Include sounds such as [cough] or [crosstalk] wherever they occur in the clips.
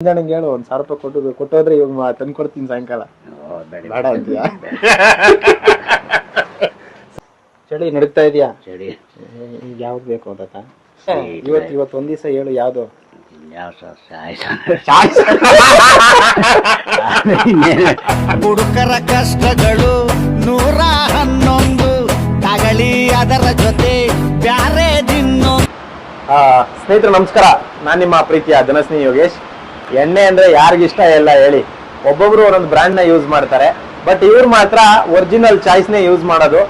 ನಂಗೆ ಹೇಳು ಒಂದ್ ಸಾವಿರ ರೂಪಾಯಿ ಕೊಟ್ಟು ಕೊಟ್ಟೋದ್ರೆ ಇವಾಗ ತಂದು ಕೊಡ್ತೀನಿ ಸಾಯಂಕಾಲ. ಓ, ಬೇಡ ಅಂತೀಯಾ? ಚಳಿ ನಡೀತಾ ಇದೆಯಾ? ಚಳಿ. ಈಗ ಯಾವ್ದು ಬೇಕು ಅಂತ ಇವತ್ತು ಇವತ್ತು ಒಂದ್ ದಿವಸ ಹೇಳು ಯಾವ್ದು? ಹುಡುಕರ ಕಷ್ಟಗಳು ನೂರ ಹನ್ನೊಂದು. ತಗಳಿ ಅದರ ಜೊತೆ ಬ್ಯಾರೆ ದಿನ್ನೊ ಆ, ಸ್ನೇಹಿತರು ನಮಸ್ಕಾರ. ನಾನು ನಿಮ್ಮ ಪ್ರೀತಿಯ ಧನಸ್ನಿ ಯೋಗೇಶ್. ಎಣ್ಣೆ ಅಂದ್ರೆ ಯಾರಿಗಿಷ್ಟ ಇಲ್ಲ ಹೇಳಿ. ಒಬ್ಬೊಬ್ರು ಒಂದೊಂದು ಬ್ರ್ಯಾಂಡ್ನ ಯೂಸ್ ಮಾಡ್ತಾರೆ. ಬಟ್ ಇವ್ರು ಮಾತ್ರ ಒರಿಜಿನಲ್ ಚಾಯ್ಸ್ ನೇ ಯೂಸ್ ಮಾಡೋದು.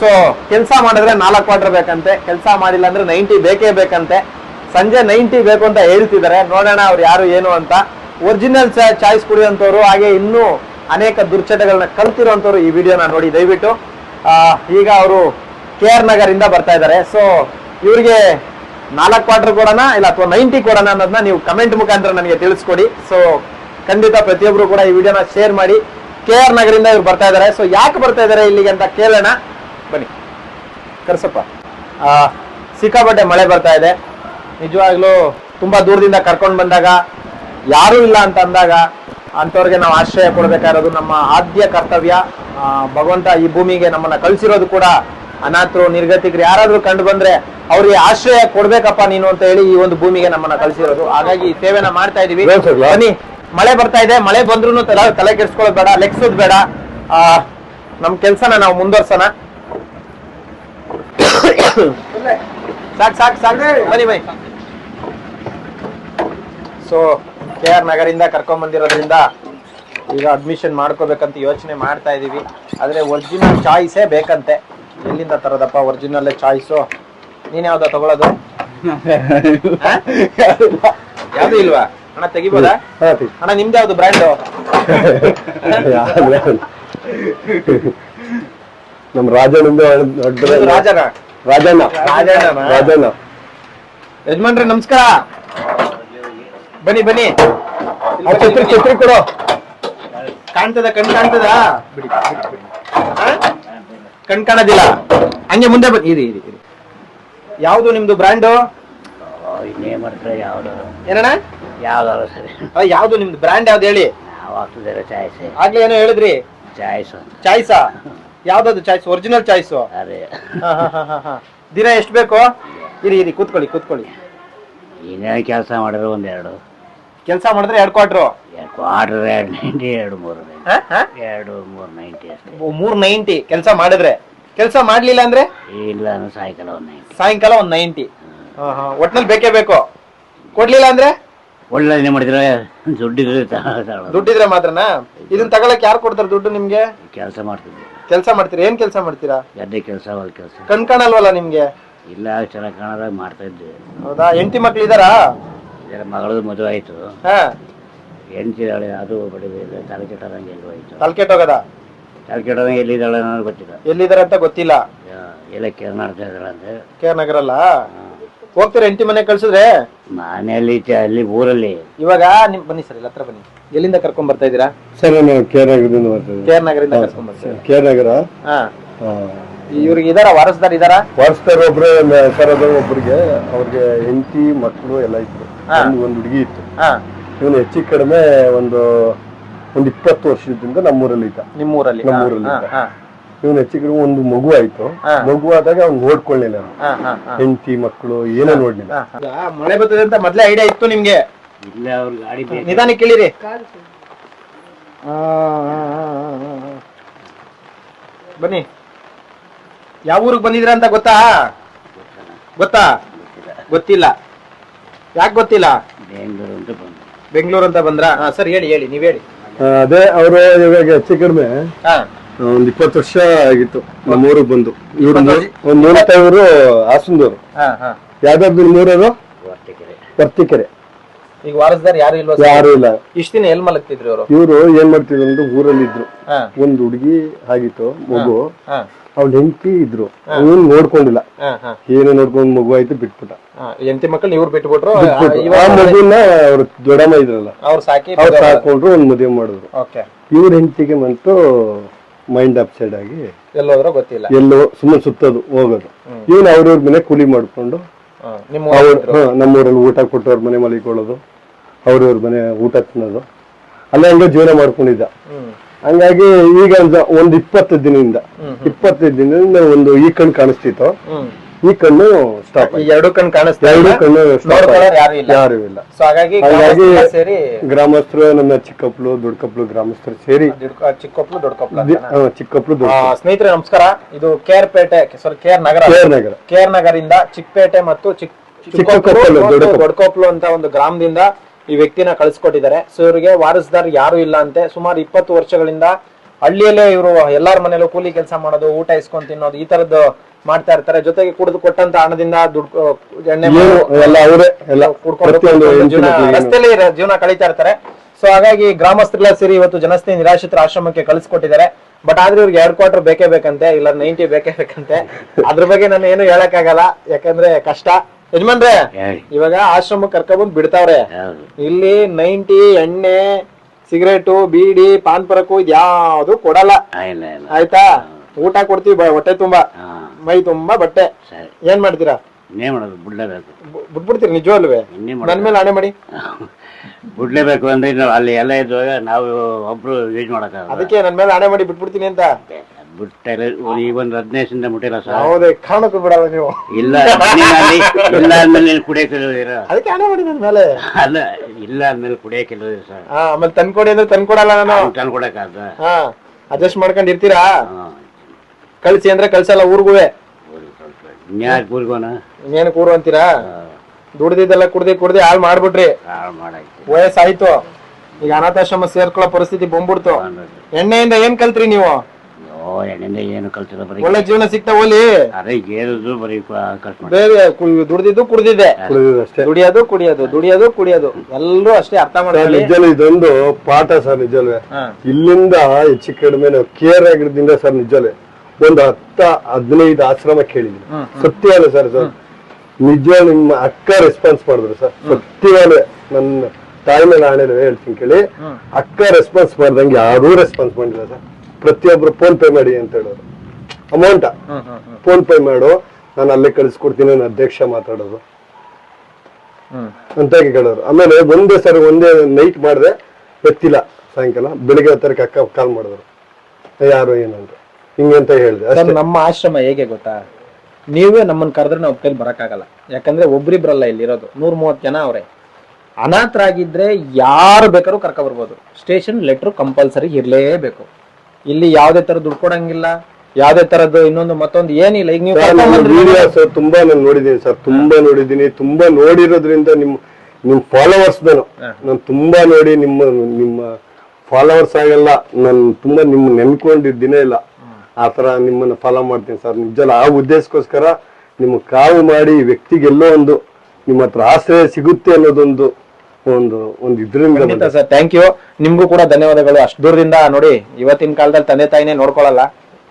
ಸೊ ಕೆಲಸ ಮಾಡಿದ್ರೆ ನಾಲ್ಕು ಕ್ವಾರ್ಟರ್ ಬೇಕಂತೆ. ಕೆಲಸ ಮಾಡಿಲ್ಲ ಅಂದ್ರೆ ನೈಂಟಿ ಬೇಕೇ ಬೇಕಂತೆ. ಸಂಜೆ ನೈಂಟಿ ಬೇಕು ಅಂತ ಹೇಳ್ತಿದ್ದಾರೆ. ನೋಡೋಣ ಅವ್ರು ಯಾರು ಏನು ಅಂತ. ಒರಿಜಿನಲ್ ಚಾಯ್ಸ್ ಕುಡಿಯುವಂಥವ್ರು, ಹಾಗೆ ಇನ್ನೂ ಅನೇಕ ದುರ್ಚಟಗಳನ್ನ ಕಲ್ತಿರುವಂಥವ್ರು ಈ ವಿಡಿಯೋನ ನೋಡಿ. ದಯವಿಟ್ಟು ಈಗ ಅವರು ಕೆ ಆರ್ ನಗರಿಂದ ಬರ್ತಾ ಇದ್ದಾರೆ. ಸೊ ಇವ್ರಿಗೆ ನಾಲ್ಕು ಕ್ವಾರ್ಟರ್ ಕೊಡೋಣ, ಇಲ್ಲ ಅಥವಾ ನೈಂಟಿ ಕೊಡೋಣ ಅನ್ನೋದನ್ನ ನೀವು ಕಮೆಂಟ್ ಮುಖಾಂತರ ನನಗೆ ತಿಳಿಸ್ಕೊಡಿ. ಸೊ ಖಂಡಿತ ಪ್ರತಿಯೊಬ್ರು ಕೂಡ ಈ ವಿಡಿಯೋನ ಶೇರ್ ಮಾಡಿ. ಕೆ ಆರ್ ನಗರಿಂದ ಇವ್ರು ಬರ್ತಾ ಇದ್ದಾರೆ. ಸೊ ಯಾಕೆ ಬರ್ತಾ ಇದ್ದಾರೆ ಇಲ್ಲಿಗೆ ಅಂತ ಕೇಳೋಣ. ಬನ್ನಿ. ಕರ್ಸಪ್ಪ. ಸಿಕ್ಕಾಪಟ್ಟೆ ಮಳೆ ಬರ್ತಾ ಇದೆ. ನಿಜವಾಗ್ಲೂ ತುಂಬಾ ದೂರದಿಂದ ಕರ್ಕೊಂಡು ಬಂದಾಗ, ಯಾರೂ ಇಲ್ಲ ಅಂತ ಅಂದಾಗ ಅಂಥವ್ರಿಗೆ ನಾವು ಆಶ್ರಯ ಕೊಡಬೇಕಾಗಿರೋದು ನಮ್ಮ ಆದ್ಯ ಕರ್ತವ್ಯ. ಭಗವಂತ ಈ ಭೂಮಿಗೆ ನಮ್ಮನ್ನ ಕಳಿಸಿರೋದು ಕೂಡ ಅನಾಥರು, ನಿರ್ಗತಿಕರು ಯಾರಾದರೂ ಕಂಡು ಬಂದ್ರೆ ಅವ್ರಿಗೆ ಆಶ್ರಯ ಕೊಡ್ಬೇಕಪ್ಪ ನೀನು ಅಂತ ಹೇಳಿ ಈ ಒಂದು ಭೂಮಿಗೆ ನಮ್ಮನ್ನ ಕಳಿಸಿರೋದು. ಹಾಗಾಗಿ ಈ ಸೇವೆನ ಮಾಡ್ತಾ ಇದೀವಿ. ಬನ್ನಿ ಮಳೆ ಬರ್ತಾ ಇದೆ. ಮಳೆ ಬಂದ್ರು ತಲೆ ತಲೆ ಕೆಡ್ಸ್ಕೊಳ್ಳೋದು ಬೇಡ ಲೆಕ್ಸೋದ್ ಬೇಡ. ಆ, ನಮ್ ಕೆಲ್ಸನ ನಾವು ಮುಂದುವರ್ಸೋಣ. ಸಾಕ್ ಸಾಕ್ ಸಾಕ್. ಬನ್ನಿ ಬೈ ಸೊ ಕೆ ಆರ್ ನಗರಿಂದ ಕರ್ಕೊಂಡ್ ಬಂದಿರೋದ್ರಿಂದ ಈಗ ಅಡ್ಮಿಷನ್ ಮಾಡ್ಕೋಬೇಕಂತ ಯೋಚನೆ ಮಾಡ್ತಾ ಇದೀವಿ. ಆದ್ರೆ ಒರಿಜಿನಲ್ ಚಾಯ್ಸೇ ಬೇಕಂತೆ. ಎಲ್ಲಿಂದ ತರೋದಪ್ಪ ಒರಿಜಿನಲ್ ಚಾಯ್ಸು ನೀನ್ ಯಾವ್ದ ತಗೊಳ್ಳೋದು ಹ? [laughs] ಯಾವ್ದು ಇಲ್ವಾ? ಅಣ್ಣ ತೆಗಿಬೋದಾ? ಅಣ್ಣ ನಿಮ್ದು ಯಾವ್ದು ಬ್ರ್ಯಾಂಡ್ [laughs] ನಮ್ ರಾಜನಿಂದ ರಾಜನ? ರಾಜಣ್ಣ. ರಾಜಣ್ಣ ರಾಜಣ್ಣ. ಯಜಮಾನ್ರೆ ನಮಸ್ಕಾರ. ಬನ್ನಿ ಬನ್ನಿ. ಛತ್ರಿ ಛತ್ರಿ ಕೊಡು. ಕಾಣ್ತದ ಕಣ್ ಕಾಣ್ತದ. ಕಣ್ ಕಾಣೋದಿಲ್ಲ. ಹಂಗೆ ಮುಂದೆ ಬನ್ನಿ ಇರಿ ಇರಿ ಇರಿ. ಯಾವ್ದು ನಿಮ್ದು ಬ್ರ್ಯಾಂಡು? ಮಾಡ್ತಾರೆ ಯಾವ್ದಾರು ಏನಣ್ಣ? ಯಾವ್ದಾರು ಸರಿ. ಆ, ಯಾವ್ದು ನಿಮ್ದು ಬ್ರ್ಯಾಂಡ್ ಯಾವ್ದು ಹೇಳಿ? ನಾವು ಚಾಯ್ಸ್. ಆಗ್ಲೇ ಏನೋ ಹೇಳಿದ್ರಿ? ಚಾಯ್ಸ್ ಚಾಯ್ಸಾ? ಯಾವ್ದದು ಚಾಯ್ಸ್? Original choice? ಅದೇ. ದಿನ ಎಷ್ಟು ಬೇಕು? ಇರಿ ಇರಿ ಕೂತ್ಕೊಳ್ಳಿ ಕೂತ್ಕೊಳ್ಳಿ. ಇನ್ನೇನು ಕೆಲಸ ಮಾಡಿದ್ರೆ ಒಂದೆರಡು. ಕೆಲಸ ಮಾಡಿದ್ರೆ ಎರಡು ಕ್ವಾರ್ಟ್ರು ಎರಡು ಕ್ವಾರ್ಟರ್ ಎರಡು ನೈಂಟಿ ಎರಡು ಮೂರು ನೈಂಟಿ. ಎರಡು ಮೂರು ನೈಂಟಿ ಅಷ್ಟೇ. ಮೂರ್ ನೈಂಟಿ ಕೆಲಸ ಮಾಡಿದ್ರೆ? ಕೆಲಸ ಮಾಡ್ಲಿಲ್ಲ ಅಂದ್ರೆ? ಇಲ್ಲ ಅಂದ್ರೆ ಸಾಯಂಕಾಲ ಒಂದು ನೈಂಟಿ ಸಾಯಂಕಾಲ ಒಂದ್ ನೈಂಟಿ ಒಟ್ನಲ್ಲಿ ಬೇಕೇ ಬೇಕು. ಕೊಡ್ಲಿಲ್ಲ ಅಂದ್ರೆ? ಒಳ್ಳೆ ಮಾಡಿದ್ರೆ ದುಡ್ಡಿದ್ರೆ. ದುಡ್ಡಿದ್ರೆ ಮಾತ್ರನಾ? ಇದನ್ನ ತಗೊಳಕ್ ಯಾರು ಕೊಡ್ತಾರೆ ದುಡ್ಡು ನಿಮ್ಗೆ? ಕೆಲಸ ಮಾಡ್ತೀನಿ ಕೆಲಸ ಮಾಡ್ತೀರಾ? ಏನ್ ಕೆಲಸ ಮಾಡ್ತೀರಾ? ಗದ್ದೆ ಕೆಲಸ ಹೊಲ ಕೆಲಸ. ಕಣ್ ಕಾಣಲ್ವಲ್ಲ ನಿಮ್ಗೆ? ಇಲ್ಲ ಚೆನ್ನಾಗಿ ಕಾಣದಾಗ ಮಾಡ್ತಾ ಇದ್ದೆ ಹೌದಾ? ಎಂಟಿ ಮಕ್ಳು ಇದಾರಾ? ಇದರ ಮಗಳದು ಮದುವೆ ಆಯ್ತು. ಹಾ. ಹೆಣ್ತಿದ್ದಾಳೆ ಅದು ಬಡಿದಿಲ್ಲ ತಲೆ ಕೆಟ್ಟದಂಗೆ ಎಲ್ಲೋ ಆಯ್ತು. ತಲೆ ಕೆಟ್ಟೋಗದ? ಕೆಟ್ಟದಂಗೆ ಎಲ್ಲಿದ್ದಾಳೆ ಅನ್ನೋದು ಗೊತ್ತಿಲ್ಲ. ಎಲ್ಲಿದಾರೆ ಅಂತ ಗೊತ್ತಿಲ್ಲ. ಎಲ್ಲ ಕೇರ್ ಮಾಡ್ತಾ ಇದ್ದಾಳೆ ಅಂತ. ಕೆ ಆರ್ ನಗರಲ್ಲ ಹೋಗ್ತೀರಾ ಹೆಂಡತಿ ಮನೆ ಕಳ್ಸಿದ್ರೆ? ಮನೆಯಲ್ಲಿ ಚ- ಅಲ್ಲಿ ಊರಲ್ಲಿ. ಇವಾಗ ನಿಮ್ ಬನ್ನಿ ಸರ್ ಇಲ್ಲ ಹತ್ರ ಬನ್ನಿ. ಎಲ್ಲಿಂದ ಕರ್ಕೊಂಡ್ ಬರ್ತಾ ಇದೀರಾ ಸರ್ ನಾನು ಕೆ ನಗರದಿಂದ ಬರ್ತೇನೆ ಕೆ ಆರ್ ನಗರಿಂದ ಕರ್ಕೊಂಡ್ ಬರ್ತೀರಾ ಕೆ ನಗರ? ಹಾ. ಇವ್ರಿಗೆ ಇದಾರ ವಾರಸ್ದಾರ್ ಇದಾರ? ವಾರಸ್ತಾರ ಒಬ್ರು ಸರ್ ಅದ ಒಬ್ರಿಗೆ ಅವ್ರಿಗೆ ಹೆಂಡತಿ ಮಕ್ಕಳು ಎಲ್ಲ ಇತ್ತು ಹಾ. ಒಂದು ಒಂದು ಹುಡುಗಿ ಇತ್ತು. ಹಾ. ಇವನು ಹೆಚ್ಚು ಕಡಿಮೆ ಒಂದು ಒಂದು ಇಪ್ಪತ್ತು ವರ್ಷದಿಂದ ನಮ್ಮೂರಲ್ಲಿ ಇದ್ದ. ನಿಮ್ಮೂರಲ್ಲಿ ನಮ್ಮೂರಲ್ಲಿ ಇದ್ದ. ಇವನು ಹೆಚ್ಚು ಒಂದು ಮಗು ಆಯ್ತು. ಮಗು ಆದಾಗ ಅವ್ನು ನೋಡ್ಕೊಳ್ಳಿಲ್ಲ. ಹೆಂಡತಿ ಮಕ್ಕಳು ಏನೋ ನೋಡ್ಲಿಲ್ಲ. ಮಳೆ ಬರ್ತದೆ ಅಂತ ಮೊದ್ಲೇ ಐಡಿಯಾ ಇತ್ತು ನಿಮ್ಗೆ? ಇಲ್ಲ ಅವ್ರ ಗಾಡಿ ಬೇಕು. ನಿಧಾನಕ್ಕೆ ಕೇಳಿರಿ. ಬನ್ನಿ. ಯಾವ ಊರಿಗೆ ಬಂದಿದ್ರ ಅಂತ ಗೊತ್ತಾ? ಗೊತ್ತಾ? ಗೊತ್ತಿಲ್ಲ. ಯಾಕೆ ಗೊತ್ತಿಲ್ಲ? ಬೆಂಗಳೂರು ಅಂತ ಬಂದ್ರ? ಹಾ ಸರಿ ಹೇಳಿ ಹೇಳಿ ನೀವ್ ಹೇಳಿ. ಅದೇ ಅವರು ಇವಾಗ ಹೆಚ್ಚು ಕಡಿಮೆ. ಹಾ. ಒಂದ್ ಇಪ್ಪತ್ತು ವರ್ಷ ಆಗಿತ್ತು. ನಮ್ಮೂರಿಗೆ ಬಂದು. ಇವ್ರು ಒಂದ್ ನೂರ ಹಾಸನದವ್ರು. ಹಾ ಹಾ. ಯಾವ್ದಾದ್ರು ಮೂರವರು ವರ್ತಿಕೆರೆ. ಈಗ ವಾರಸ್ದಾರ್ ಯಾರು ಇಲ್ವಾ ಯಾರು ಇಲ್ಲ. ಇಷ್ಟ ದಿನ ಎಲ್ ಮಲಗ್ತಿದ್ರು ಅವರು ಇವರು ಏನ್ ಮಾಡ್ತಿದ್ರು ಅಂದ್ರೆ ಊರಲ್ಲಿ ಇದ್ರು. ಒಂದು ಹುಡುಗಿ ಆಗಿತ್ತು ಮಗು. ಅವ್ಳ ಹೆಂಡತಿ ಇದ್ರು. ಅವ್ನು ನೋಡ್ಕೊಂಡಿಲ್ಲ. ಏನು ನೋಡ್ಕೊಂಡು ಮಗು ಆಯ್ತು ಬಿಟ್ಬಿಟ್ಟ. ಹೆಂಡತಿ ಮಕ್ಕಳು ಇವ್ರು ಬಿಟ್ಬಿಟ್ರು. ಆ ಇವಾಗ ಮಗುನ ಅವ್ರ ದೊಡ್ಡಮ್ಮ ಇದ್ರಲ್ಲ. ಅವ್ರು ಸಾಕಿ ಅವ್ರು ಸಾಕೊಂಡ್ರು ಒಂದ್ ಮದುವೆ ಮಾಡಿದ್ರು. ಇವ್ರ ಹೆಂಡತಿಗೆ ಬಂತು ಮೈಂಡ್ ಅಪ್ಸೈಡ್ ಆಗಿ. ಎಲ್ಲೋದ್ರೋ ಗೊತ್ತಿಲ್ಲ. ಎಲ್ಲೋ ಸುಮ್ಮನೆ ಸುತ್ತೋದು ಹೋಗೋದು. ಇವನು ಅವ್ರವ್ರ ಮನೆ ಕೂಲಿ ಮಾಡ್ಕೊಂಡು ಅವ್ರ ನಮ್ಮೂರಲ್ಲಿ ಊಟ ಕೊಟ್ಟವ್ರ ಮನೆ ಮಲಿಕೊಳ್ಳೋದು ಅವ್ರವ್ರ ಮನೆ ಊಟ ತಿನ್ನೋದು. ಅಲ್ಲೇ ಹಂಗೆ ಜೀವನ ಮಾಡ್ಕೊಂಡಿದ್ದ. ಹಂಗಾಗಿ ಈಗ ಒಂದು ಇಪ್ಪತ್ತು ದಿನದಿಂದ ಇಪ್ಪತ್ತೈದು ದಿನದಿಂದ ಒಂದು ಈ ಕಣ್ ಕಾಣಿಸ್ತಿತ್ತು. ಈ ಕಣ್ಣು ಸ್ಟಾಪ್ ಈ ಎರಡು ಕಣ್ ಕಾಣಿಸ್ತಾ ಎರಡು ಕಣ್ಣು ಯಾರು ಇಲ್ಲ. ಯಾರು ಇಲ್ಲ. ಸೊ ಹಾಗಾಗಿ ಹಾಗಾಗಿ ಸೇರಿ ಗ್ರಾಮಸ್ಥರು ನಮ್ಮ ಚಿಕ್ಕಪ್ಪಲು ದೊಡ್ಡಕಪ್ಲು ಗ್ರಾಮಸ್ಥರು ಸೇರಿ ಚಿಕ್ಕಪ್ಪಲು ದೊಡ್ಡಕಪ್ಪಲು ಚಿಕ್ಕಪ್ಪಲು ಸ್ನೇಹಿತರೆ ನಮಸ್ಕಾರ. ಇದು ಕೇರ್ ಪೇಟೆ sorry K R Nagar. K R Nagar. K R ನಗರಿಂದ Chikkapete ಮತ್ತು ಚಿಕ್ಕ ಚಿಕ್ಕಪ್ಪಲು ದೊಡ್ಡಕೊಪ್ಪಲು. ಅಂತ ಒಂದು ಗ್ರಾಮದಿಂದ ಈ ವ್ಯಕ್ತಿನ ಕಳಿಸ್ಕೊಟ್ಟಿದ್ದಾರೆ. ಸೊ ಇವರಿಗೆ ವಾರಸ್ದಾರ್ ಯಾರು ಇಲ್ಲ ಅಂತೆ. ಸುಮಾರು ಇಪ್ಪತ್ತು ವರ್ಷಗಳಿಂದ ಹಳ್ಳಿಯಲ್ಲೇ ಇವರು ಎಲ್ಲಾರ ಮನೇಲೂ ಕೂಲಿ ಕೆಲಸ ಮಾಡೋದು ಊಟ ಇಸ್ಕೊಂಡ್ ತಿನ್ನೋದು ಈ ತರದ್ದು ಮಾಡ್ತಾ ಇರ್ತಾರೆ. ಜೊತೆಗೆ ಕುಡಿದು ಕೊಟ್ಟಂತ ಹಣದಿಂದ ದುಡ್ಡು ಎಣ್ಣೆ ರಸ್ತೆಯಲ್ಲಿ ಜೀವನ ಕಳೀತಾ ಇರ್ತಾರೆ. ಸೊ ಹಾಗಾಗಿ ಗ್ರಾಮಸ್ಥರೆಲ್ಲ ಸೇರಿ ಇವತ್ತು ಜನಸ್ಥೆ ನಿರಾಶ್ರಿತರ ಆಶ್ರಮಕ್ಕೆ ಕಳಿಸ್ಕೊಟ್ಟಿದ್ದಾರೆ. ಬಟ್ ಆದ್ರೆ ಇವ್ರಿಗೆ ಎರಡ್ ಕ್ವಾರ್ಟರ್ ಬೇಕೇ ಬೇಕಂತೆ ಇಲ್ಲ ನೈಂಟಿ ಬೇಕೇ ಬೇಕಂತೆ. ಅದ್ರ ಬಗ್ಗೆ ನಾನು ಏನು ಹೇಳಕ್ಕಾಗಲ್ಲ. ಯಾಕಂದ್ರೆ ಕಷ್ಟ. ಯಜಮಾನ್ರೆ ಇವಾಗ ಆಶ್ರಮಕ್ಕೆ ಕರ್ಕೊಂಡ್ಬಂದ್ ಬಿಡ್ತಾವ್ರೆ. ಇಲ್ಲಿ ನೈಂಟಿ ಎಣ್ಣೆ ಸಿಗರೇಟು ಬೀಡಿ ಪಾನ್ ಪರಕು ಇದ್ಯಾವುದು ಕೊಡಲ್ಲ. ಆಯ್ತಾ? ಊಟ ಕೊಡ್ತೀವಿ ಬ- ಹೊಟ್ಟೆ ತುಂಬಾ. ಮೈ ತುಂಬಾ ಬಟ್ಟೆ. ಸರಿ. ಏನ್ ಮಾಡ್ತೀರಾ? ಮಾಡೋದು? ಬಿಡ್ಲೇಬೇಕು ಬಿಟ್ಬಿಡ್ತೀರಿ ನಿಜವಲ್ವೇ ನನ್ ಮಾಡೋದು? ಮೇಲೆ ಹಣೆ ಮಾಡಿ. [laughs] ಬಿಡ್ಲೇಬೇಕು ಅಂದ್ರೆ ಅಲ್ಲಿ ಎಲ್ಲ ಇದ್ದಾಗ ನಾವು ಒಬ್ರು ಯೂಸ್ ಮಾಡಕ್ಕಾಗಲ್ಲ. ಅದಕ್ಕೆ ನನ್ ಮೇಲೆ ಹಣೆ ಮಾಡಿ ಬಿಟ್ಬಿಡ್ತೀನಿ ಅಂತ. ಬಿಟ್ಟಿಲ್ಲ ಈ ಒಂದು ಹದಿನೈದು ದಿನದಿಂದ ಮುಟ್ಟಿಲ್ಲ ಸರ್. ಹೌದೇ ಕಾರಣಕ್ಕೂ ಬಿಡಲ್ಲ ನೀವು. ಇಲ್ಲ ನೀನಲ್ಲಿ ಇಲ್ಲ ಅಂದ್ಮೇಲೆ ನೀನು ಕುಡಿಯಕ್ಕಿಲ್ಲ ಅದಕ್ಕೆ ಹಣ ಮಾಡಿ ನನ್ನ ಮೇಲೆ. ಅಲ್ಲ ಇಲ್ಲ ಅಂದ್ಮೇಲೆ ಕುಡಿಯಕ್ಕಿಲ್ಲ ಸರ್. ಹಾ ಆಮೇಲೆ ತಂದ್ಕೊಡಿ ಅಂದ್ರೆ ತಂದ್ಕೊಡಲ್ಲ ನಾನು. ತಂದು ಕೊಡಕ್ಕಾದ ಹಾ ಅಡ್ಜಸ್ಟ್ ಮಾಡ್ಕೊಂಡು ಇರ್ತೀರಾ? ಕಳ್ಸಿ ಅಂದ್ರೆ ಕಳ್ಸಲ್ಲ ಊರ್ಗುವೆ. ಇನ್ಯಾರು ಕೂರ್ಗೋಣ ಇನ್ನೇನು ಕೂರು ಅಂತೀರಾ? ದುಡ್ದಿದ್ದೆಲ್ಲ ಕುಡ್ದಿ ಕುಡ್ದಿ ಹಾಳು ಮಾಡ್ಬಿಟ್ರಿ. ಹಾಳು ಮಾಡಾಯ್ತು. ವಯಸ್ಸಾಯ್ತು. ಈಗ ಅನಾಥಾಶ್ರಮ ಸೇರ್ಕೊಳ್ಳೋ ಪರಿಸ್ಥಿತಿ ಬಂದ್ಬಿಡ್ತು. ಎಣ್ಣೆಯಿಂದ ಏನ್ ಕಲ್ತ್ರಿ ನೀವು? ಓ ಎಣ್ಣೆಯಿಂದ ಏನು ಕಲ್ತಿಲ್ಲ ಬರೀ ಒಳ್ಳೆ ಜೀವನ ಸಿಗ್ತಾ ಹೋಲಿ ಅದೇ ಏನಿದ್ರು ಬರೀ ಖರ್ಚು ಮಾಡಿ. ಬೇರೆ ಕು- ದುಡ್ದಿದ್ದು ಕುಡ್ದಿದ್ದೆ. ಕುಡಿಯೋದು ಅಷ್ಟೇ. ದುಡಿಯೋದು ಕುಡಿಯೋದು ದುಡಿಯೋದು ಕುಡಿಯೋದು. ಎಲ್ಲರೂ ಅಷ್ಟೇ ಅರ್ಥ ಸರ್ ಮಾಡ್ಕೊಳ್ಳಿ. ನಿಜವೂ ಇದೊಂದು ಪಾಠ ಸರ್ ನಿಜವೇ ಹಾ. ಇಲ್ಲಿಂದ ಹೆಚ್ಚು ಕಡಿಮೆ ನಾವು ಕೇರ್ ಆಗಿರೋದ್ರಿಂದ ಸರ್ ನಿಜವೇ ಒಂದು ಹತ್ತ ಹದಿನೈದು ಆಶ್ರಮ ಕೇಳಿದ್ವಿ ಸತ್ಯವಾದ ಸರ್ ಸರ್. ನಿಜ ನಿಮ್ಮ ಅಕ್ಕ ರೆಸ್ಪಾನ್ಸ್ ಮಾಡಿದ್ರು ಸರ್. ಸತ್ಯವಾದ ನನ್ನ ತಾಯಿ ಮೇಲೆ ಆಣೆ ಹೇಳ್ತೀನಿ ಕೇಳಿ. ಅಕ್ಕ ರೆಸ್ಪಾನ್ಸ್ ಮಾಡ್ದಂಗೆ ಯಾರೂ ರೆಸ್ಪಾನ್ಸ್ ಮಾಡಿಲ್ಲ ಸರ್. ಪ್ರತಿಯೊಬ್ರು ಫೋನ್ ಪೇ ಮಾಡಿ ಅಂತ ಹೇಳೋರು. ಅಮೌಂಟ ಫೋನ್ ಪೇ ಮಾಡು ನಾನು ಅಲ್ಲೇ ಕಳಿಸ್ಕೊಡ್ತೀನಿ ನನ್ನ ಅಧ್ಯಕ್ಷ ಮಾತಾಡೋದು. ಅಂತ ಕೇಳೋರು. ಆಮೇಲೆ ಒಂದೇ ಸರಿ ಒಂದೇ ನೈಟ್ ಮಾಡಿದೆ ಗೊತ್ತಿಲ್ಲ ಸಾಯಂಕಾಲ. ಬೆಳಿಗ್ಗೆ ಹೊತ್ತರಕ್ಕೆ ಅಕ್ಕ ಕಾಲ್ ಮಾಡಿದ್ರು. ಯಾರು ಏನಂತ ಅಂತ. ಹೇಳಿದೆ. ನಮ್ಮ ಆಶ್ರಮ ಹೇಗೆ ಗೊತ್ತಾ? ನೀವೇ ನಮ್ಮನ್ನ ಕರೆದ್ರೆ ನಾವು ಕೈಲಿ ಬರಕ್ಕಾಗಲ್ಲ. ಯಾಕಂದ್ರೆ ಒಬ್ರಿಬ್ರಲ್ಲ ಇಲ್ಲಿರೋದು. ನೂರ್ ಮೂವತ್ತು ಜನ ಅವ್ರೆ. ಅನಾಥರಾಗಿದ್ರೆ ಯಾರು ಬೇಕಾದ್ರೂ ಕರ್ಕೊ ಬರ್ಬೋದು ಸ್ಟೇಷನ್ ಲೆಟ್ರ್ ಕಂಪಲ್ಸರಿ ಇರ್ಲೇಬೇಕು. ಇಲ್ಲಿ ಯಾವ್ದೇ ತರ ದುಡ್ಡು ಕೊಡಂಗಿಲ್ಲ ಯಾವ್ದೇ ತರದ್ದು ಇನ್ನೊಂದು ಮತ್ತೊಂದು ಏನಿಲ್ಲ. ಈಗ ನೀವು ಕರ್ಕೊಂಡ್ ಬಂದ್ರಿ ವಿಡಿಯೋಸ್ ತುಂಬಾ ನಾನು ನೋಡಿದ್ದೀನಿ ಸರ್ ತುಂಬಾ ನೋಡಿದ್ದೀನಿ ತುಂಬಾ ನೋಡಿರೋದ್ರಿಂದ ನಿಮ್ ನಿಮ್ ಫಾಲೋವರ್ಸ್ ನಾನು ನಾನು ತುಂಬಾ ನೋಡಿ ನಿಮ್ಮ ನಿಮ್ಮ ಫಾಲೋವರ್ಸ್ ಆಗಲ್ಲ ನಾನು ತುಂಬಾ ನಿಮ್ ನೆನ್ಕೊಂಡಿದ್ದೀನೇ ಇಲ್ಲ. ಆತರ ನಿಮ್ಮನ್ನ ಫಾಲೋ ಮಾಡ್ತೀನಿ ಸರ್. ನಿಜಲ್ಲ ಆ ಉದ್ದೇಶಕ್ಕೋಸ್ಕರ ನಿಮ್ಮ ಕಾವು ಮಾಡಿ ಈ ವ್ಯಕ್ತಿಗೆಲ್ಲೋ ಒಂದು ನಿಮ್ಮ ಹತ್ರ ಆಶ್ರಯ ಸಿಗುತ್ತೆ ಅನ್ನೋದೊಂದು ಒಂದು ಒಂದು ಇದರಿಂದ ಖಂಡಿತ ಸರ್ ಥ್ಯಾಂಕ್ ಯು ನಿಮ್ಗೂ ಕೂಡ ಧನ್ಯವಾದಗಳು. ಅಷ್ಟು ದೂರದಿಂದ ನೋಡಿ ಇವತ್ತಿನ ಕಾಲದಲ್ಲಿ ತಂದೆ ತಾಯಿನೇ ನೋಡ್ಕೊಳಲ್ಲ.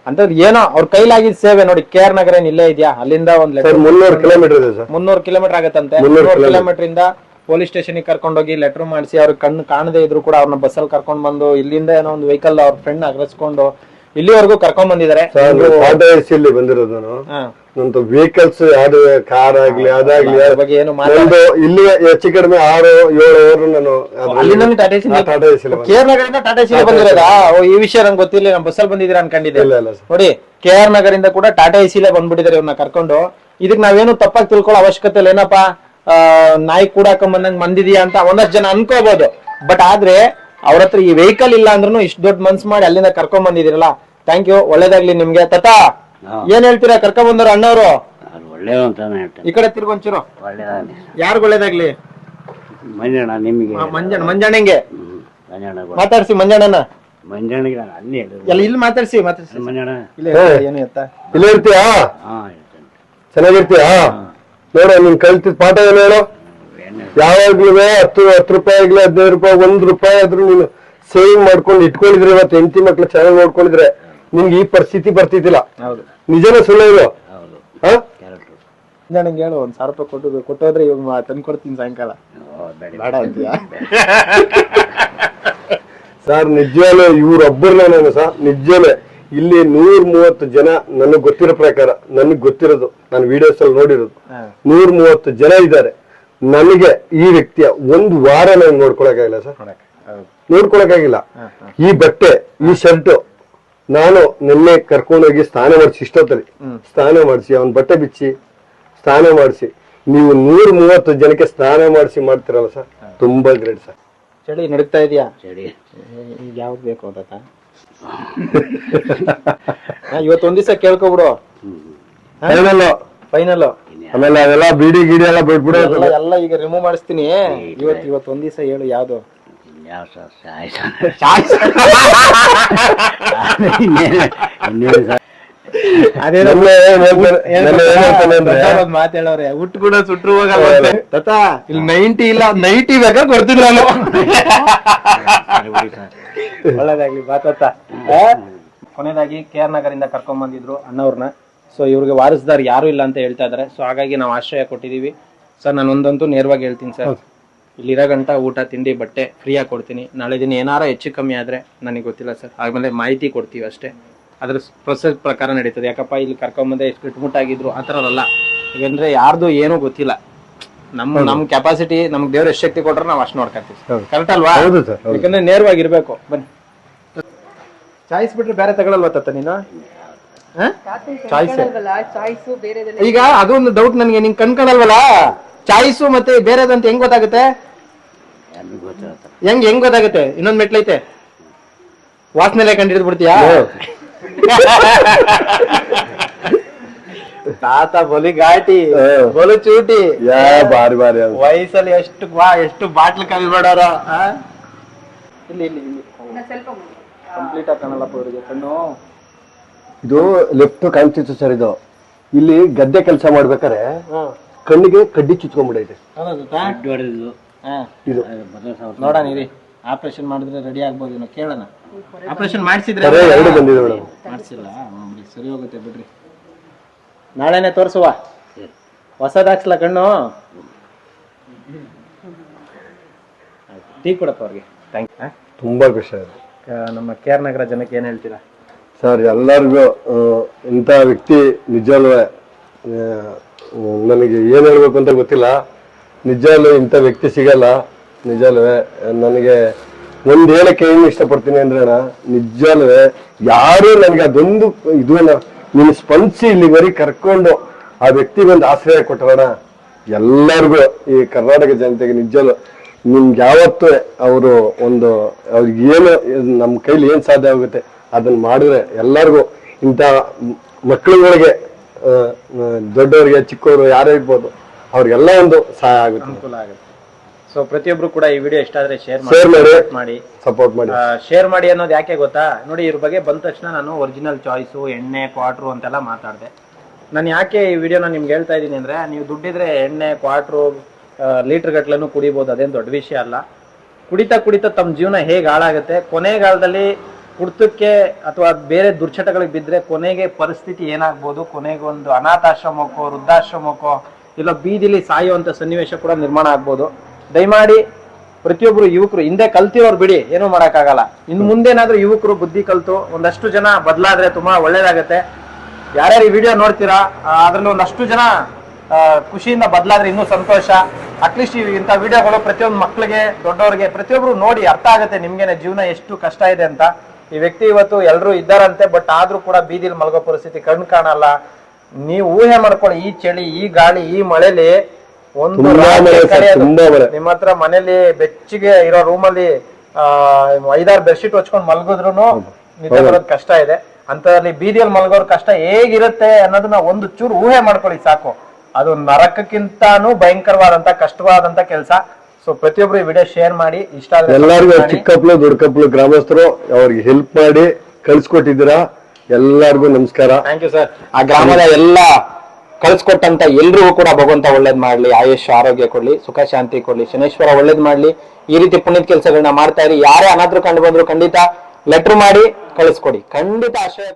ಅಂತ ಏನೋ ಅವ್ರ ಕೈಲಾಗಿದ್ ಸೇವೆ ನೋಡಿ ಕೇರ್ ನಗರ ಏನ್ ಇಲ್ಲೇ ಇದೆಯಾ? ಅಲ್ಲಿಂದ ಒಂದ್ ಸರ್ ಲೆಟರ್ ಮುನ್ನೂರು ಕಿಲೋಮೀಟರ್ ಇದೆ ಸರ್. ಮುನ್ನೂರು ಕಿಲೋಮೀಟರ್ ಆಗತ್ತಂತೆ. ಮುನ್ನೂರು ಮುನ್ನೂರು ಕಿಲೋಮೀಟರ್ ಇಂದ ಪೊಲೀಸ್ ಸ್ಟೇಷನ್ ಕರ್ಕೊಂಡೋಗಿ ಲೆಟರ್ ಮಾಡಿಸಿ ಅವ್ರ ಕಣ್ಣು ಕಾಣದೇ ಇದ್ರು ಕೂಡ ಅವ್ರನ್ನ ಬಸ್ಸಲ್ಲಿ ಕರ್ಕೊಂಡ್ ಬಂದು ಇಲ್ಲಿಂದ ಏನೋ ಒಂದು ವೆಹಿಕಲ್ ಅವ್ರ ಫ್ರೆಂಡ್ ಅಗ್ರಸ್ಕೊಂಡು ಇಲ್ಲಿವರೆಗೂ ಕರ್ಕೊಂಡ್ ಬಂದಿದ್ದಾರೆ. ಎಸ್ ಇಲ್ಲಿ ಬಂದಿರೋದು. ನಂದು ವೆಹಿಕಲ್ಸ್ ಯಾವ್ದು ಕಾರ್ ಆಗ್ಲಿ ಅದಾಗ್ಲಿ ಇಲ್ಲಿ ಹೆಚ್ಚು ಕಡಿಮೆ ಆರು ಏಳು ಅವರು ನಾನು ಎಸ್ ಕೇರ್ ನಗರಿಂದ ಟಾಟಾ ಏಸಿ ಬಂದಿರೋದಾ. ಈ ವಿಷಯ ನಂಗೆ ಗೊತ್ತಿಲ್ಲ ನಮ್ಮ ಬಸ್ಸಲ್ಲಿ ಬಂದಿದ್ದೀರಾ ಅನ್ಕೊಂಡಿದ್ದೆ. ಇಲ್ಲ ಇಲ್ಲ ನೋಡಿ ಕೆ ಆರ್ ನಗರಿಂದ ಕೂಡ ಟಾಟಾ ಎಸಿಲೇ ಬಂದ್ಬಿಟ್ಟಿದ್ದಾರೆ ಇವ್ರನ್ನ ಕರ್ಕೊಂಡು. ಇದಕ್ ನಾವೇನು ತಪ್ಪಾಗಿ ತಿಳ್ಕೊಳ್ಳೋ ಅವಶ್ಯಕತೆ ಇಲ್ಲ. ಏನಪ್ಪಾ? ನಾಯಿ ಕೂಡಾಕೊಂಡ್ ಬಂದಂಗ್ ಬಂದಿದ್ಯಾ ಅಂತ ಒಂದಷ್ಟು ಜನ ಅನ್ಕೋಬಹುದು ಬಟ್ ಆದ್ರೆ ಅವ್ರ ಹತ್ರ ಈ ವೆಹಿಕಲ್ ಇಲ್ಲ ಅಂದ್ರೂ ಇಷ್ಟು ದೊಡ್ಡ ಮನ್ಸ್ ಮಾಡಿ ಅಲ್ಲಿಂದ ಕರ್ಕೊಂಡ್ ಬಂದಿದಿರಲ್ಲ ಥ್ಯಾಂಕ್ ಯು ಒಳ್ಳೇದಾಗ್ಲಿ ನಿಮ್ಗೆ. ತತಾ? ಹಾ. ಏನ್ ಹೇಳ್ತೀರಾ? ಕರ್ಕೊಂಡ್ ಬಂದವ್ರು ಅಣ್ಣವ್ರು? ಅದು ಒಳ್ಳೇದು ಅಂತಾನೆ ಹೇಳ್ತೇನೆ. ಈ ಕಡೆ ತಿರ್ಗೊಂಚೂರು ಯಾರು ಯಾರಿಗ್ ಒಳ್ಳೇದಾಗ್ಲಿ? ಮಂಜಣ್ಣ ನಿಮಗೆ. ಮಂಜಣ್ಣ ಮಂಜಣ್ಣಂಗೆ. ಹ್ಮ್. ಮಂಜಣ್ಣ ಗೊ- ಮಾತಾಡ್ಸಿ ಮಂಜಣ್ಣನ. ಮಂಜಣ್ಣಗೆ ನಾನು ಅಲ್ಲಿ ಹೇಳಿದ್ರು ಎಲ್ಲ ಇಲ್ಲಿ ಮಾತಾಡ್ಸಿ ಮಾತಾಡ್ಸಿ. ಮಂಜಣ್ಣ. ಇಲ್ಲ ಏನು ಎತ್ತ ಇಲ್ಲೇ ಇರ್ತೀಯಾ? ಹಾ ಹೇಳ್ತೇನೆ. ಚೆನ್ನಾಗಿರ್ತೀಯಾ? ನೋಡು ನಿನ್ ಕಲ್ತಿದ್ ಪಾಠ ಏನು ಹೇಳು? ಯಾವಾಗ್ಲೂ ಹತ್ತು ಹತ್ತು ರೂಪಾಯಿ ಆಗ್ಲಿ ಹದಿನೈದು ರೂಪಾಯಿ ಒಂದ್ ರೂಪಾಯಿ ಆದ್ರೂ ನೀನು ಸೇವಿಂಗ್ ಮಾಡ್ಕೊಂಡು ಇಟ್ಕೊಂಡಿದ್ರೆ ಇವತ್ತು ಹೆಂಡತಿ ಮಕ್ಳು ಚೆನ್ನಾಗಿ ನೋಡ್ಕೊಂಡಿದ್ರೆ ನಿಮ್ಗೆ ಈ ಪರಿಸ್ಥಿತಿ ಬರ್ತಿದ್ದಿಲ್ಲ. ಹೌದು. ನಿಜನೇ ಸುಳ್ಳು ಇದು? ಹೌದು. ಹಾ? ಕ್ಯಾರೆಕ್ಟ್ರು ಮಂಜಣ್ಣಂಗೆ ಹೇಳು ಒಂದ್ ಸಾವಿರ ರೂಪಾಯಿ ಕೊಟ್ಟು ಕೊಟ್ಟೋದ್ರೆ ಇವಾಗ ತಂದು ಕೊಡ್ತೀನಿ ಸಾಯಂಕಾಲ. ಬೇಡ ಬೇಡ ಅಂತೀಯಾ? [laughs] ಸರ್ ನಿಜವೇ ಇವ್ರೊಬ್ಬರನ್ನ ನಾನು ಸರ್ ನಿಜವೇ ಇಲ್ಲಿ ನೂರ್ ಮೂವತ್ತು ಜನ ನನಗ್ ಗೊತ್ತಿರೋ ಪ್ರಕಾರ ನನಗ್ ಗೊತ್ತಿರೋದು ನಾನು ವಿಡಿಯೋಸ್ ಅಲ್ಲಿ ನೋಡಿರೋದು. ನೂರ್ ಮೂವತ್ತು ಜನ ಇದ್ದಾರೆ. ನನಗೆ ಈ ವ್ಯಕ್ತಿಯ ಒಂದು ವಾರ ನಾನು ನೋಡ್ಕೊಳಕಾಗಿಲ್ಲ ಸರ್. ನೋಡ್ಕೊಳಕ್ಕಾಗಿಲ್ಲ. ಈ ಬಟ್ಟೆ ಈ ಶರ್ಟ್ ನಾನು ನಿನ್ನೆ ಕರ್ಕೊಂಡೋಗಿ ಸ್ನಾನ ಮಾಡಿಸಿ ಇಷ್ಟೊತ್ತಲ್ಲಿ ಸ್ನಾನ ಮಾಡಿಸಿ ಅವನ್ ಬಟ್ಟೆ ಬಿಚ್ಚಿ ಸ್ನಾನ ಮಾಡಿಸಿ. ನೀವು ನೂರ ಮೂವತ್ತು ಜನಕ್ಕೆ ಸ್ನಾನ ಮಾಡಿಸಿ ಮಾಡ್ತಿರಲ್ಲ ಸರ್. ತುಂಬಾ ಗ್ರೇಟ್ ಸರ್. ಚಳಿ ನಡೀತಾ ಇದೆಯಾ? ಚಳಿ. ಈಗ ಯಾವ್ದು ಬೇಕು ಅಂತ ಇವತ್ತು ಒಂದ್ ದಿವಸ ಕೇಳ್ಕೊಬಿಡು. ಫೈನಲ್ ಆಮೇಲೆ ಅದೆಲ್ಲ ಬಿಡಿ ಗಿಡಿ ಎಲ್ಲ ಬಿಟ್ಬಿಡು ಎಲ್ಲ ಈಗ ರಿಮೂವ್ ಮಾಡಿಸ್ತೀನಿ. ಇವತ್ತು ಇವತ್ತು ಒಂದ್ ದಿವಸ ಹೇಳು ಯಾವ್ದು? ಯಾವ ಸರ್ ಇನ್ನೇನು ಇನ್ನೇನು ಸರ್. ಅದೇನೋ ನೆನ್ನೆ ಏನ್ ಹೇಳ್ತಾನೆ- ನೆನ್ನೆ ಏನ್ ಹೇಳ್ತಾನೆ ಅಂದ್ರೆ ಮಾತು ಹೇಳವ್ರೆ. ಹುಟ್ಟು ಕೂಡ ಸುಟ್ರು ಹೋಗಲ್ಲ ತತಾ ಇಲ್ಲಿ ನೈಂಟಿ ಇಲ್ಲ ನೈಂಟಿ ಬೇಕಾ ಕೊಡ್ತೀನಿ ನಾನು? ಸರಿ ಒಳ್ಳೇದಾಗ್ಲಿ ಬಾ ತಾತ. ಆ? ಕೊನೆಯದಾಗಿ ಕೆ ಆರ್ ನಗರಿಂದ ಕರ್ಕೊಂಡ್ ಬಂದಿದ್ರು ಅಣ್ಣವ್ರನ್ನ. ಸೊ ಇವ್ರಿಗೆ ವಾರಸ್ದಾರ್ ಯಾರು ಇಲ್ಲ ಅಂತ ಹೇಳ್ತಾ ಇದಾರೆ. ಸೊ ಹಾಗಾಗಿ ನಾವು ಆಶ್ರಯ ಕೊಟ್ಟಿದೀವಿ. ಸರ್ ನಾನು ಒಂದಂತೂ ನೇರವಾಗಿ ಹೇಳ್ತೀನಿ ಸರ್ ಇಲ್ಲಿರೋ ಗಂಟ ಊಟ ತಿಂಡಿ ಬಟ್ಟೆ ಫ್ರೀಯಾಗಿ ಕೊಡ್ತೀನಿ. ನಾಳೆ ದಿನ ಏನಾರ ಹೆಚ್ಚು ಕಮ್ಮಿ ಆದ್ರೆ ನನಗೆ ಗೊತ್ತಿಲ್ಲ ಸರ್ ಆಮೇಲೆ ಮಾಹಿತಿ ಕೊಡ್ತೀವಿ ಅಷ್ಟೇ. ಅದ್ರ ಪ್ರೊಸೆಸ್ ಪ್ರಕಾರ ನಡೀತದೆ. ಯಾಕಪ್ಪ ಇಲ್ಲಿ ಕರ್ಕೊಂಬಂದೆ ಎಷ್ಟು ಗಟ್ಮುಟ್ಟಾಗಿದ್ರು ಆ ಥರ ಅಲ್ಲ ಯಾಕಂದ್ರೆ ಯಾರ್ದು ಏನೂ ಗೊತ್ತಿಲ್ಲ. ನಮ್ಮ ನಮ್ಮ ಕೆಪಾಸಿಟಿ ನಮ್ಗೆ ದೇವ್ರ ಎಷ್ಟು ಶಕ್ತಿ ಕೊಟ್ರೆ ನಾವು ಅಷ್ಟು ನೋಡ್ಕೊತೀವಿ ಕರೆಕ್ಟ್ ಅಲ್ವಾ? ಹೌದು ಸರ್ ಹೌದು. ಯಾಕಂದ್ರೆ ನೇರವಾಗಿರ್ಬೇಕು ಬನ್ನಿ. ಚಾಯ್ಸ್ ಬಿಟ್ರೆ ಬೇರೆ ತಗೊಳಲ್ವಾ ತತ್ತ ನೀನು? ಚಾಯ್ಸ್ ಚಾಯ್ಸು ಬೇರೆದೆಲ್ಲ ಈಗ ಅದೊಂದು ಡೌಟ್ ನನಗೆ ನಿಂಗೆ ಕಣ್ಕೊಳಲ್ವಲ್ಲ ಚಾಯ್ಸು ಮತ್ತೆ ಬೇರೆದಂತ ಹೆಂಗ್ ಗೊತ್ತಾಗುತ್ತೆ? ಹೆಂಗ್ ಹೆಂಗ್ ಗೊತ್ತಾಗುತ್ತೆ? ಇನ್ನೊಂದ್ ಮೆಟ್ಲೈತೆ ವಾಸನೆಲೆ ಕಂಡಿಡಿದ್ ಬಿಡ್ತೀಯಾ? [laughs] ತಾತ ಬಲಿ ಘಾಟಿ. ಬಲು ಚೂಟಿ. ಯಾ ಬಾರಿ ಬಾರಿ. ವಯಸ್ಸಲ್ಲಿ ಎಷ್ಟು ವಾ ಎಷ್ಟು ಬಾಟ್ಲ್ ಕಮ್ಮಿ ಮಾಡೋರ? ಇಲ್ಲಿ ಇಲ್ಲಿ ಇಲ್ಲಿ. ಸ್ವಲ್ಪ ಕಂಪ್ಲೀಟ್ ಆಗಿ ಕಾಣಲ್ಲಪ್ಪ ಇವ್ರಿಗೆ ಕಣ್ಣು. ಇದು ಲೆಫ್ಟ್ ಕಾಣ್ತಿತ್ತು ಸರ್ ಇದು. ಇಲ್ಲಿ ಗದ್ದೆ ಕೆಲಸ ಮಾಡ್ಬೇಕಾರೆ ಕಣ್ಣಿಗೆ ಕಡ್ಡಿ ಚುಚ್ಕೊಂಡ್ಬಿಡೈತೆ. ಇದು. ನೋಡೋಣ ಇರಿ. ಆಪರೇಷನ್ ಮಾಡಿದ್ರೆ ರೆಡಿ ಆಗ್ಬೋದು ಏನೋ ಕೇಳೋಣ. ಆಪರೇಷನ್ ಮಾಡಿಸಿದ್ರೆ ಸರಿ ಎರಡು ಬಂದಿದೆ ಮೇಡಮ್. ಮಾಡಿಸಿಲ್ಲ ಸರಿ ಹೋಗುತ್ತೆ ಬಿಡ್ರಿ. ನಾಳೆನೆ ತೋರಿಸುವ. ಹೊಸದ್ ಹಾಕ್ಸ್ಲ ಕಣ್ಣು. ಟೀ ಕೊಡಪ್ಪ ಅವ್ರಿಗೆ. ಥ್ಯಾಂಕ್ ಯು ತುಂಬಾ ಖುಷಿ ಆಯ್ತು. ನಮ್ಮ ಕೆ ಆರ್ ನಗರ ಜನಕ್ಕೆ ಏನು ಹೇಳ್ತೀರಾ? ಸರ್, ಎಲ್ಲರಿಗೂ ಇಂಥ ವ್ಯಕ್ತಿ ನಿಜವೂ ನನಗೆ ಏನು ಹೇಳ್ಬೇಕು ಅಂತ ಗೊತ್ತಿಲ್ಲ. ನಿಜವೂ ಇಂಥ ವ್ಯಕ್ತಿ ಸಿಗಲ್ಲ. ನಿಜವೂ ನನಗೆ ಒಂದು ಹೇಳಕ್ಕೆ ಏನು ಇಷ್ಟಪಡ್ತೀನಿ ಅಂದ್ರೆ ನಿಜವೂ ಯಾರು ನನಗೆ ಅದೊಂದು ಇದು ನೀನು ಸ್ಪಂದಿಸಿ ಇಲ್ಲಿವರೆಗೆ ಕರ್ಕೊಂಡು ಆ ವ್ಯಕ್ತಿಗೆ ಒಂದು ಆಶ್ರಯ ಕೊಟ್ಟರಣ ಎಲ್ಲರಿಗೂ ಈ ಕರ್ನಾಟಕ ಜನತೆಗೆ ನಿಜವೂ ನಿಮ್ಗೆ ಯಾವತ್ತೂ ಅವರು ಒಂದು, ಅವ್ರಿಗೆ ಏನು ನಮ್ಮ ಕೈಲಿ ಏನು ಸಾಧ್ಯ ಆಗುತ್ತೆ ಅದನ್ನ ಮಾಡಿದ್ರೆ ಎಲ್ಲರಿಗೂ ಇಂಥ ಮಕ್ಕಳುಗಳಿಗೆ ದೊಡ್ಡವರಿಗೆ ಚಿಕ್ಕವರು ಯಾರೇ ಇರ್ಬೋದು ಅವ್ರಿಗೆಲ್ಲ ಒಂದು ಸಹಾಯ ಆಗುತ್ತೆ. ಅನುಕೂಲ ಆಗುತ್ತೆ. ಸೊ ಪ್ರತಿಯೊಬ್ರು ಕೂಡ ಈ ವಿಡಿಯೋ ಇಷ್ಟ ಆದ್ರೆ ಶೇರ್ Share ಮಾಡಿ. ಮಾಡಿ. ಸಪೋರ್ಟ್ ಮಾಡಿ. ಶೇರ್ ಮಾಡಿ ಅನ್ನೋದು ಯಾಕೆ ಗೊತ್ತಾ? ನೋಡಿ ಇವ್ರ ಬಗ್ಗೆ ಬಂದ ತಕ್ಷಣ ನಾನು ಒರಿಜಿನಲ್ ಚಾಯ್ಸು ಎಣ್ಣೆ ಕ್ವಾಟ್ರು ಅಂತೆಲ್ಲ ಮಾತಾಡಿದೆ. ನಾನು ಯಾಕೆ ಈ ವಿಡಿಯೋನ ನಿಮ್ಗೆ ಹೇಳ್ತಾ ಇದ್ದೀನಿ ಅಂದ್ರೆ ನೀವು ದುಡ್ಡಿದ್ರೆ ಎಣ್ಣೆ ಕ್ವಾಟ್ರು ಲೀಟರ್ ಗಟ್ಲೆನೂ ಕುಡಿಬೋದು ಅದೇನು ದೊಡ್ಡ ವಿಷಯ ಅಲ್ಲ. ಕುಡಿತಾ ಕುಡಿತಾ ತಮ್ಮ ಜೀವನ ಹೇಗೆ ಹಾಳಾಗುತ್ತೆ? ಕೊನೆಗಾಲದಲ್ಲಿ ಕುಡ್ತಕ್ಕೆ ಅಥವಾ ಬೇರೆ ದುರ್ಚಟಗಳಿಗೆ ಬಿದ್ದರೆ ಕೊನೆಗೆ ಪರಿಸ್ಥಿತಿ ಏನಾಗ್ಬೋದು? ಕೊನೆಗೆ ಒಂದು ಅನಾಥಾಶ್ರಮಕ್ಕೋ, ವೃದ್ಧಾಶ್ರಮಕ್ಕೋ ಇಲ್ಲ ಬೀದಿಲಿ ಸಾಯುವಂಥ ಸನ್ನಿವೇಶ ಕೂಡ ನಿರ್ಮಾಣ ಆಗ್ಬೋದು. ದಯಮಾಡಿ ಪ್ರತಿಯೊಬ್ಬರು ಯುವಕರು ಹಿಂದೆ ಕಲ್ತಿರೋರು ಬಿಡಿ, ಏನೂ ಮಾಡೋಕ್ಕಾಗಲ್ಲ. ಇನ್ನು ಮುಂದೇನಾದರೂ ಯುವಕರು ಬುದ್ಧಿ ಕಲಿತು, ಒಂದಷ್ಟು ಜನ ಬದಲಾದ್ರೆ ತುಂಬಾ ಒಳ್ಳೇದಾಗತ್ತೆ. ಯಾರ್ಯಾರು ಈ ವಿಡಿಯೋ ನೋಡ್ತೀರಾ ಅದರಲ್ಲಿ ಒಂದಷ್ಟು ಜನ ಖುಷಿಯಿಂದ ಬದಲಾದ್ರೆ ಇನ್ನೂ ಸಂತೋಷ. ಅಟ್ಲೀಸ್ಟ್ ಇಂಥ ವಿಡಿಯೋಗಳು ಪ್ರತಿಯೊಂದು ಮಕ್ಕಳಿಗೆ ದೊಡ್ಡವರಿಗೆ ಪ್ರತಿಯೊಬ್ಬರು ನೋಡಿ ಅರ್ಥ ಆಗುತ್ತೆ ನಿಮ್ಗೇನೆ ಜೀವನ ಎಷ್ಟು ಕಷ್ಟ ಇದೆ ಅಂತ. ಈ ವ್ಯಕ್ತಿ ಇವತ್ತು ಎಲ್ಲರೂ ಇದ್ದಾರಂತೆ ಬಟ್ ಆದ್ರೂ ಕೂಡ ಬೀದಿಲಿ ಮಲಗೋ ಪರಿಸ್ಥಿತಿ ಕಣ್ ಕಾಣಲ್ಲ. ನೀವು ಊಹೆ ಮಾಡ್ಕೊಳ್ಳಿ ಈ ಚಳಿ ಈ ಗಾಳಿ ಈ ಮಳೆಲಿ ಒಂದು ನಿಮ್ಮ ಹತ್ರ ಮನೇಲಿ ಬೆಚ್ಚಗೆ ಇರೋ ರೂಮಲ್ಲಿ ಐದಾರು ಬೆಡ್ಶೀಟ್ ಹೊಚ್ಕೊಂಡು ಮಲಗಿದ್ರು ನಿದ್ದೆ ಬರೋದು ಕಷ್ಟ ಇದೆ. ಅಂತದ್ರಲ್ಲಿ ಬೀದಿಯಲ್ಲಿ ಮಲಗೋರ್ ಕಷ್ಟ ಹೇಗಿರುತ್ತೆ ಅನ್ನೋದನ್ನ ಒಂದು ಚೂರು ಊಹೆ ಮಾಡ್ಕೊಳ್ಳಿ ಸಾಕು. ಅದು ನರಕಕ್ಕಿಂತಾನು ಭಯಂಕರವಾದಂತ ಕಷ್ಟವಾದಂತ ಕೆಲಸ. ಸೊ ಪ್ರತಿಯೊಬ್ರು ಈ ವಿಡಿಯೋ ಶೇರ್ ಮಾಡಿ ಇಷ್ಟ ಆದ್ರೆ ಎಲ್ಲರಿಗೂ ಚಿಕ್ಕಪ್ಪಲು ದೊಡ್ಡಕಪ್ಪಲು ಗ್ರಾಮಸ್ಥರು ಅವ್ರಿಗೆ ಹೆಲ್ಪ್ ಮಾಡಿ ಕಳ್ಸಿಕೊಟ್ಟಿದ್ದೀರಾ? ಎಲ್ಲರಿಗೂ ನಮಸ್ಕಾರ. ಥ್ಯಾಂಕ್ ಯು ಸರ್ ಆ ಗ್ರಾಮದ ಎಲ್ಲ ಕಳ್ಸಿಕೊಟ್ಟಂತ ಎಲ್ರಿಗೂ ಕೂಡ ಭಗವಂತ ಒಳ್ಳೇದ್ ಮಾಡ್ಲಿ. ಆಯುಷ್ ಆರೋಗ್ಯ ಕೊಡ್ಲಿ ಸುಖ ಶಾಂತಿ ಕೊಡ್ಲಿ. ಶನೇಶ್ವರ ಒಳ್ಳೇದ್ ಮಾಡ್ಲಿ. ಈ ರೀತಿ ಪುಣ್ಯದ ಕೆಲಸಗಳನ್ನ ಮಾಡ್ತಾ ಇರಿ. ಯಾರೇ ಅನಾದ್ರೂ ಕಂಡು ಬಂದ್ರು ಖಂಡಿತ ಲೆಟರ್ ಮಾಡಿ ಕಳಿಸ್ಕೊಡಿ. ಖಂಡಿತ ಆಶ್ರಯ ಕೊಡಿ.